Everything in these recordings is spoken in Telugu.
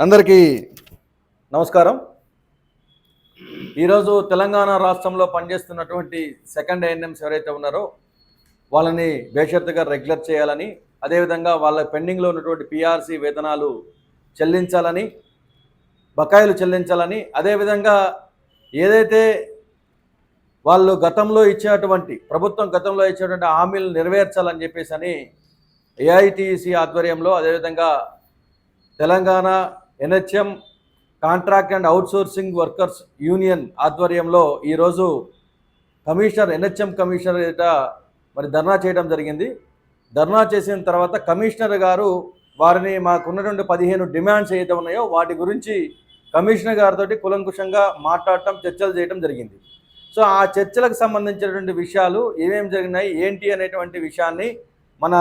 అందరికీ నమస్కారం. ఈరోజు తెలంగాణ రాష్ట్రంలో పనిచేస్తున్నటువంటి సెకండ్ ఏఎన్ఎంస్ ఎవరైతే ఉన్నారో వాళ్ళని బేషరతుగా రెగ్యులర్ చేయాలని అదేవిధంగా వాళ్ళ పెండింగ్లో ఉన్నటువంటి పిఆర్సీ వేతనాలు చెల్లించాలని బకాయిలు చెల్లించాలని అదేవిధంగా ఏదైతే వాళ్ళు గతంలో ఇచ్చేటువంటి ప్రభుత్వం గతంలో ఇచ్చినటువంటి హామీలు నెరవేర్చాలని చెప్పేసి అని ఏఐటిసి ఆధ్వర్యంలో అదేవిధంగా Telangana NHM contract and outsourcing workers union ఆధ్వర్యంలో ఈరోజు కమిషనర్ ఎన్హెచ్ఎం కమిషనర్ ఏట మరి ధర్నా చేయడం జరిగింది. ధర్నా చేసిన తర్వాత కమిషనర్ గారు వారిని మాకున్నటువంటి పదిహేను డిమాండ్స్ ఏదైతే ఉన్నాయో వాటి గురించి కమిషనర్ గారితో కులంకుషంగా మాట్లాడటం చర్చలు చేయడం జరిగింది. సో ఆ చర్చలకు సంబంధించినటువంటి విషయాలు ఏమేమి జరిగినాయి ఏంటి అనేటువంటి విషయాన్ని మన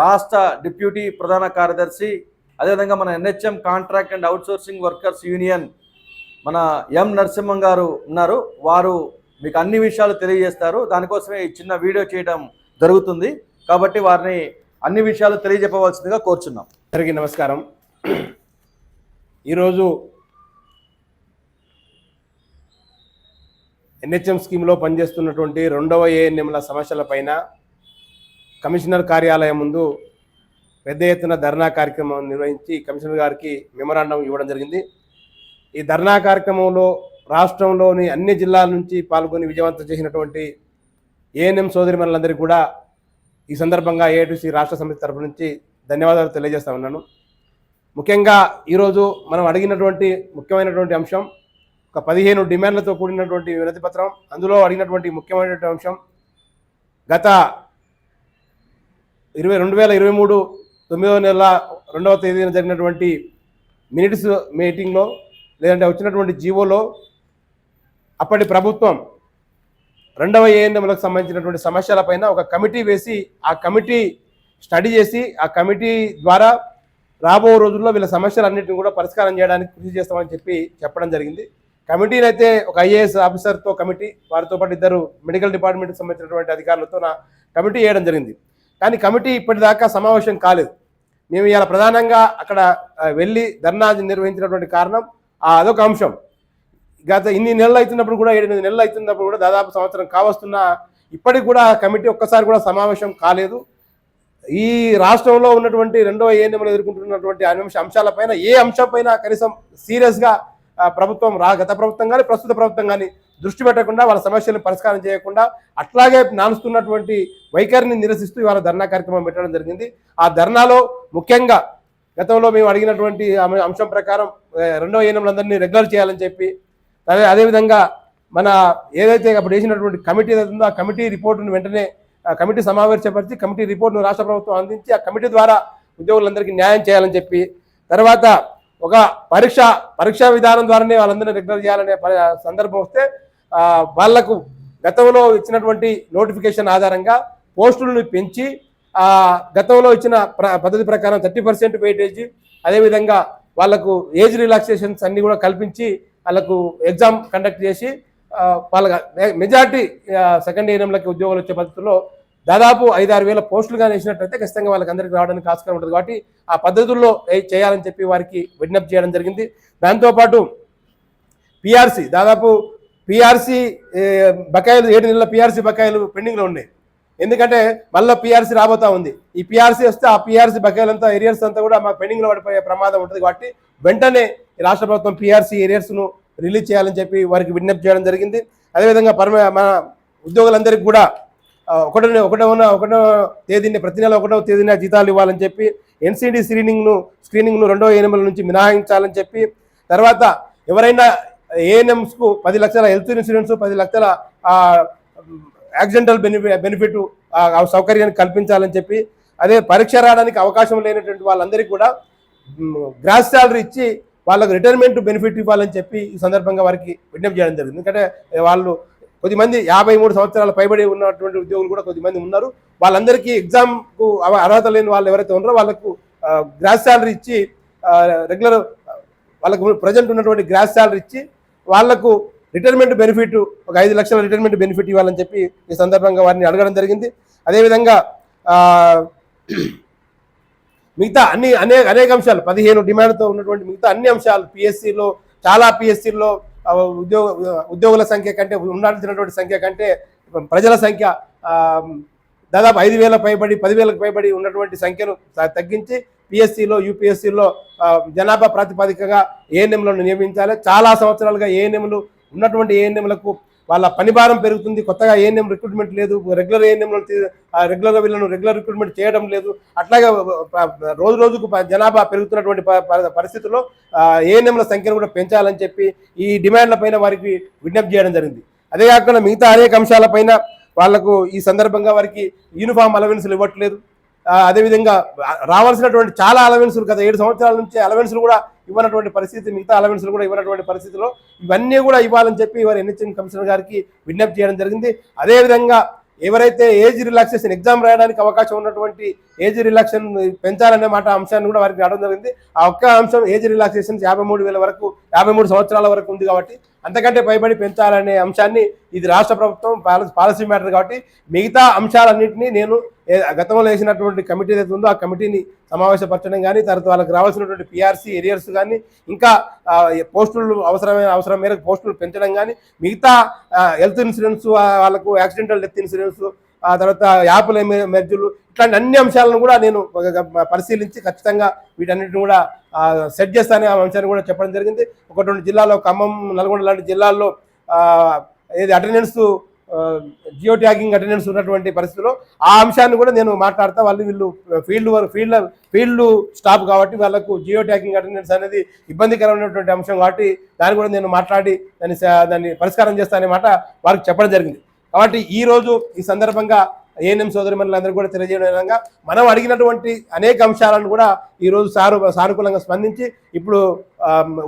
రాష్ట్ర డిప్యూటీ ప్రధాన కార్యదర్శి అదేవిధంగా మన NHM contract and outsourcing workers union మన ఎం నరసింహం గారు ఉన్నారు. వారు మీకు అన్ని విషయాలు తెలియజేస్తారు. దానికోసమే ఈ చిన్న వీడియో చేయడం జరుగుతుంది. కాబట్టి వారిని అన్ని విషయాలు తెలియజెప్పవలసిందిగా కోరుచున్నాం. అందరికీ నమస్కారం. ఈరోజు ఎన్హెచ్ఎం స్కీమ్లో పనిచేస్తున్నటువంటి రెండవ ఏఎన్ఎంల సమస్యలపైన కమిషనర్ కార్యాలయం ముందు పెద్ద ఎత్తున ధర్నా కార్యక్రమం నిర్వహించి కమిషనర్ గారికి మెమరాండం ఇవ్వడం జరిగింది. ఈ ధర్నా కార్యక్రమంలో రాష్ట్రంలోని అన్ని జిల్లాల నుంచి పాల్గొని విజయవంతం చేసినటువంటి ఏఎన్ఎం సోదరిమణులందరికీ కూడా ఈ సందర్భంగా ఏఐటీసీ రాష్ట్ర సమితి తరపు నుంచి ధన్యవాదాలు తెలియజేస్తా ఉన్నాను. ముఖ్యంగా ఈరోజు మనం అడిగినటువంటి ముఖ్యమైనటువంటి అంశం ఒక పదిహేను డిమాండ్లతో కూడినటువంటి వినతి పత్రం అందులో అడిగినటువంటి ముఖ్యమైనటువంటి అంశం గత ఇరవై రెండు వేల ఇరవై మూడు తొమ్మిదవ నెల రెండవ తేదీన జరిగినటువంటి మినిట్స్ మీటింగ్లో లేదంటే వచ్చినటువంటి జీవోలో అప్పటి ప్రభుత్వం రెండవ ఏఎన్ఎంలకు సంబంధించినటువంటి సమస్యలపైన ఒక కమిటీ వేసి ఆ కమిటీ స్టడీ చేసి ఆ కమిటీ ద్వారా రాబో రోజుల్లో వీళ్ళ సమస్యలన్నింటినీ కూడా పరిష్కారం చేయడానికి కృషి చేస్తామని చెప్పి చెప్పడం జరిగింది. కమిటీని అయితే ఒక ఐఏఎస్ ఆఫీసర్తో కమిటీ వారితో పాటు ఇద్దరు మెడికల్ డిపార్ట్మెంట్కి సంబంధించినటువంటి అధికారులతో నా కమిటీ వేయడం జరిగింది. కానీ కమిటీ ఇప్పటిదాకా సమావేశం కాలేదు. మేము ఇవాళ ప్రధానంగా అక్కడ వెళ్ళి ధర్నా నిర్వహించినటువంటి కారణం ఆ, అదొక అంశం. గత ఇన్ని నెలలు అవుతున్నప్పుడు కూడా ఏడెనిమిది నెలలు అవుతున్నప్పుడు కూడా దాదాపు సంవత్సరం కావస్తున్న ఇప్పటికి కూడా కమిటీ ఒక్కసారి కూడా సమావేశం కాలేదు. ఈ రాష్ట్రంలో ఉన్నటువంటి రెండవ ఏఎన్ఎంలు ఎదుర్కొంటున్నటువంటి అంశ అంశాలపైన ఏ అంశంపైన కనీసం సీరియస్గా ప్రభుత్వం రా గత ప్రభుత్వం కానీ ప్రస్తుత ప్రభుత్వం కానీ దృష్టి పెట్టకుండా వాళ్ళ సమస్యలను పరిష్కారం చేయకుండా అట్లాగే నానుస్తున్నటువంటి వైఖరిని నిరసిస్తూ ఇవాళ ధర్నా కార్యక్రమం పెట్టడం జరిగింది. ఆ ధర్నాలో ముఖ్యంగా గతంలో మేము అడిగినటువంటి అంశం ప్రకారం ఆ, రెండవ ఏఎన్ఎంలందరినీ రెగ్యులర్ చేయాలని చెప్పి అదే అదేవిధంగా మన ఏదైతే అప్పుడు వేసినటువంటి కమిటీ ఏదైతే ఆ కమిటీ రిపోర్టును వెంటనే కమిటీ సమావేశపరిచి కమిటీ రిపోర్టును రాష్ట్ర ప్రభుత్వం అందించి ఆ కమిటీ ద్వారా ఉద్యోగులందరికీ న్యాయం చేయాలని చెప్పి తర్వాత ఒక పరీక్ష పరీక్షా విధానం ద్వారానే వాళ్ళందరినీ రెగ్యులర్ చేయాలనే ప- సందర్భం వస్తే వాళ్ళకు గతంలో ఇచ్చినటువంటి నోటిఫికేషన్ ఆధారంగా పోస్టులను పెంచి ఆ గతంలో ఇచ్చిన ప్ర- పద్ధతి ప్రకారం థర్టీ పర్సెంట్ వెయిటేజ్ అదేవిధంగా వాళ్ళకు ఏజ్ రిలాక్సేషన్స్ అన్ని కూడా కల్పించి వాళ్ళకు ఎగ్జామ్ కండక్ట్ చేసి వాళ్ళ మెజార్టీ సెకండ్ ఏఎంలకి ఉద్యోగాలు వచ్చే పద్ధతిలో దాదాపు ఐదారు వేల పోస్టులు కానీ వేసినట్లయితే ఖచ్చితంగా వాళ్ళకి అందరికీ రావడానికి ఆస్కారం ఉంటుంది. కాబట్టి ఆ పద్ధతుల్లో చేయాలని చెప్పి వారికి విజ్ఞప్తి చేయడం జరిగింది. దాంతోపాటు పిఆర్సీ దాదాపు పిఆర్సీ బకాయిలు ఏడు నెలల పిఆర్సీ బకాయిలు పెండింగ్లో ఉన్నాయి. ఎందుకంటే మళ్ళీ పిఆర్సీ రాబోతా ఉంది. ఈ పిఆర్సీ వస్తే ఆ పిఆర్సీ బకాయిలంతా ఏరియర్స్ అంతా కూడా మా పెండింగ్లో పడిపోయే ప్రమాదం ఉంటుంది కాబట్టి వెంటనే రాష్ట్ర ప్రభుత్వం పిఆర్సీ ఏరియర్స్ను రిలీజ్ చేయాలని చెప్పి వారికి విజ్ఞప్తి చేయడం జరిగింది. అదేవిధంగా పరమ మన ఉద్యోగులందరికీ కూడా ఒకటో ఒకటో ఉన్న ఒకటో తేదీని ప్రతి నెల ఒకటో తేదీన జీతాలు ఇవ్వాలని చెప్పి ఎన్సీడీ స్క్రీనింగ్ను స్క్రీనింగ్ను రెండో ఎనిమిది నుంచి మినహాయించాలని చెప్పి తర్వాత ఎవరైనా ఏఎన్ఎంస్కు పది లక్షల హెల్త్ ఇన్సూరెన్స్ పది లక్షల యాక్సిడెంటల్ బెనిఫిట్ బెనిఫిట్ సౌకర్యాన్ని కల్పించాలని చెప్పి అదే పరీక్ష రావడానికి అవకాశం లేనటువంటి వాళ్ళందరికీ కూడా గ్రాస్ శాలరీ ఇచ్చి వాళ్ళకు రిటైర్మెంట్ బెనిఫిట్ ఇవ్వాలని చెప్పి ఈ సందర్భంగా వారికి విజ్ఞప్తి చేయడం జరిగింది. ఎందుకంటే వాళ్ళు కొద్దిమంది యాభై మూడు సంవత్సరాల పైబడి ఉన్నటువంటి ఉద్యోగులు కూడా కొద్దిమంది ఉన్నారు. వాళ్ళందరికీ ఎగ్జామ్కు అవ- అర్హత లేని వాళ్ళు ఎవరైతే ఉన్నారో వాళ్ళకు గ్రాస్ శాలరీ ఇచ్చి రెగ్యులర్ వాళ్ళకు ప్రజెంట్ ఉన్నటువంటి గ్రాస్ శాలరీ ఇచ్చి వాళ్ళకు రిటైర్మెంట్ బెనిఫిట్ ఒక ఐదు లక్షల రిటైర్మెంట్ బెనిఫిట్ ఇవ్వాలని చెప్పి ఈ సందర్భంగా వారిని అడగడం జరిగింది. అదేవిధంగా మిగతా అన్ని అనేక అనేక అంశాలు పదిహేను డిమాండ్తో ఉన్నటువంటి మిగతా అన్ని అంశాలు పిఎస్సిలో చాలా పిఎస్సిల్లో ఉద్యోగ ఉద్యోగుల సంఖ్య కంటే ఉండాల్సినటువంటి సంఖ్య కంటే ప్రజల సంఖ్య దాదాపు ఐదు వేల పైబడి పదివేలకు పైబడి ఉన్నటువంటి సంఖ్యను తగ్గించి పిఎస్సిలో యూపీఎస్సిలో జనాభా ప్రాతిపదికగా ఏఎన్ఎంలను నియమించాలి. చాలా సంవత్సరాలుగా ఏఎన్ఎంలు ఉన్నటువంటి ఏఎన్ఎంలకు వాళ్ళ పనిభారం పెరుగుతుంది. కొత్తగా ఏఎన్ఎం రిక్రూట్మెంట్ లేదు. రెగ్యులర్ ఏఎన్ఎంలు రెగ్యులర్గా వీళ్ళను రెగ్యులర్ రిక్రూట్మెంట్ చేయడం లేదు. అట్లాగే రోజు రోజుకు జనాభా పెరుగుతున్నటువంటి ప- పరిస్థితుల్లో ఏఎన్ఎంల సంఖ్యను కూడా పెంచాలని చెప్పి ఈ డిమాండ్ల పైన వారికి విజ్ఞప్తి చేయడం జరిగింది. అదే కాకుండా మిగతా అనేక అంశాలపైన వాళ్ళకు ఈ సందర్భంగా వారికి యూనిఫామ్ అలవెన్స్లు ఇవ్వట్లేదు. అదేవిధంగా రావాల్సినటువంటి చాలా అలవెన్సులు గత ఏడు సంవత్సరాల నుంచి అలవెన్సులు కూడా ఇవ్వనటువంటి పరిస్థితి మిగతా అలవెన్సులు కూడా ఇవ్వనటువంటి పరిస్థితిలో ఇవన్నీ కూడా ఇవ్వాలని చెప్పి వారు ఎన్హెచ్ఎం కమిషనర్ గారికి విజ్ఞప్తి చేయడం జరిగింది. అదేవిధంగా ఎవరైతే ఏజ్ రిలాక్సేషన్ ఎగ్జామ్ రాయడానికి అవకాశం ఉన్నటువంటి ఏజ్ రిలాక్సేషన్ పెంచాలనే మాట అంశాన్ని కూడా వారికి రావడం జరిగింది. ఆ ఒక్క అంశం ఏజ్ రిలాక్సేషన్ యాభై మూడు వేల వరకు యాభై మూడు సంవత్సరాల వరకు ఉంది కాబట్టి అంతకంటే పైబడి పెంచాలనే అంశాన్ని ఇది రాష్ట్ర ప్రభుత్వం పాలసీ పాలసీ మ్యాటర్ కాబట్టి మిగతా అంశాలన్నింటినీ నేను గతంలో వేసినటువంటి కమిటీ ఏదైతే ఉందో ఆ కమిటీని సమావేశపరచడం కానీ తర్వాత వాళ్ళకి రావాల్సినటువంటి పిఆర్సీ ఏరియర్స్ కానీ ఇంకా పోస్టులు అవసరమైన అవసరం మేరకు పోస్టులు పెంచడం కానీ మిగతా హెల్త్ ఇన్సూరెన్స్ వాళ్ళకు యాక్సిడెంటల్ డెత్ ఇన్సూరెన్స్ ఆ తర్వాత యాప్ల మెర్జులు ఇట్లాంటి అన్ని అంశాలను కూడా నేను ఒక పరిశీలించి ఖచ్చితంగా వీటన్నిటిని కూడా సెట్ చేస్తానే ఆ అంశాన్ని కూడా చెప్పడం జరిగింది. ఒక రెండు జిల్లాలో ఖమ్మం నల్గొండ లాంటి జిల్లాల్లో ఏది అటెండెన్స్ జియో ట్యాగింగ్ అటెండెన్స్ ఉన్నటువంటి పరిస్థితిలో ఆ అంశాన్ని కూడా నేను మాట్లాడతా వాళ్ళు వీళ్ళు ఫీల్డ్ ఫీల్డ్ ఫీల్డ్ స్టాఫ్ కాబట్టి వాళ్ళకు జియో ట్యాగింగ్ అటెండెన్స్ అనేది ఇబ్బందికరమైనటువంటి అంశం కాబట్టి దాన్ని కూడా నేను మాట్లాడి దాన్ని దాన్ని పరిష్కారం చేస్తానే మాట వారికి చెప్పడం జరిగింది. కాబట్టి ఈ రోజు ఈ సందర్భంగా ఏఎన్ఎం సోదరి మనులందరూ కూడా తెలియజేయడం విధంగా మనం అడిగినటువంటి అనేక అంశాలను కూడా ఈరోజు సారు సానుకూలంగా స్పందించి ఇప్పుడు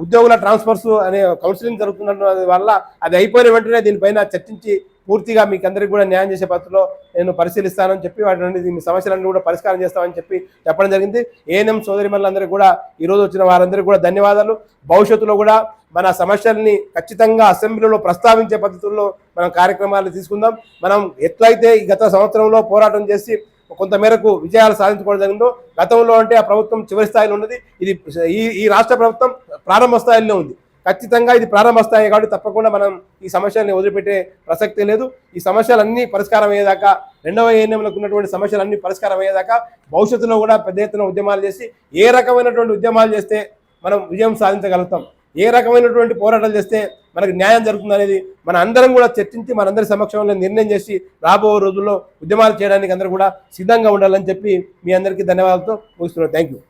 ఉద్యోగుల ట్రాన్స్ఫర్స్ అనే కౌన్సిలింగ్ జరుగుతున్న వల్ల అది అయిపోయిన వెంటనే దీనిపైన చర్చించి పూర్తిగా మీకు అందరికీ కూడా న్యాయం చేసే పద్ధతిలో నేను పరిశీలిస్తానని చెప్పి వాటి నుండి మీ సమస్యలన్నీ కూడా పరిష్కారం చేస్తామని చెప్పి చెప్పడం జరిగింది. ఏఎన్ఎం సోదరి మనులందరికీ కూడా ఈరోజు వచ్చిన వారందరికీ కూడా ధన్యవాదాలు. భవిష్యత్తులో కూడా మన సమస్యల్ని ఖచ్చితంగా అసెంబ్లీలో ప్రస్తావించే పద్ధతుల్లో మనం కార్యక్రమాలు తీసుకుందాం. మనం ఎట్లయితే ఈ గత సంవత్సరంలో పోరాటం చేసి కొంతమేరకు విజయాలు సాధించుకోవడం జరిగిందో గతంలో అంటే ఆ ప్రభుత్వం చివరి స్థాయిలో ఉన్నది. ఇది ఈ ఈ రాష్ట్ర ప్రభుత్వం ప్రారంభ స్థాయిలో ఉంది. ఖచ్చితంగా ఇది ప్రారంభస్థాయి కాబట్టి తప్పకుండా మనం ఈ సమస్యల్ని వదిలిపెట్టే ప్రసక్తి లేదు. ఈ సమస్యలన్నీ పరిష్కారం అయ్యేదాకా రెండవ ఏఎన్ఎంలకు ఉన్నటువంటి సమస్యలన్నీ పరిష్కారం అయ్యేదాకా భవిష్యత్తులో కూడా పెద్ద ఎత్తున ఉద్యమాలు చేసి ఏ రకమైనటువంటి ఉద్యమాలు చేస్తే మనం విజయం సాధించగలుగుతాం? ఏ రకమైనటువంటి పోరాటాలు చేస్తే మనకు న్యాయం జరుగుతుంది అనేది మన అందరం కూడా చర్చించి మనందరి సమక్షంలో నిర్ణయం చేసి రాబో రోజుల్లో ఉద్యమాలు చేయడానికి అందరూ కూడా సిద్ధంగా ఉండాలని చెప్పి మీ అందరికీ ధన్యవాదాలతో ముగిస్తున్నాను. Thank you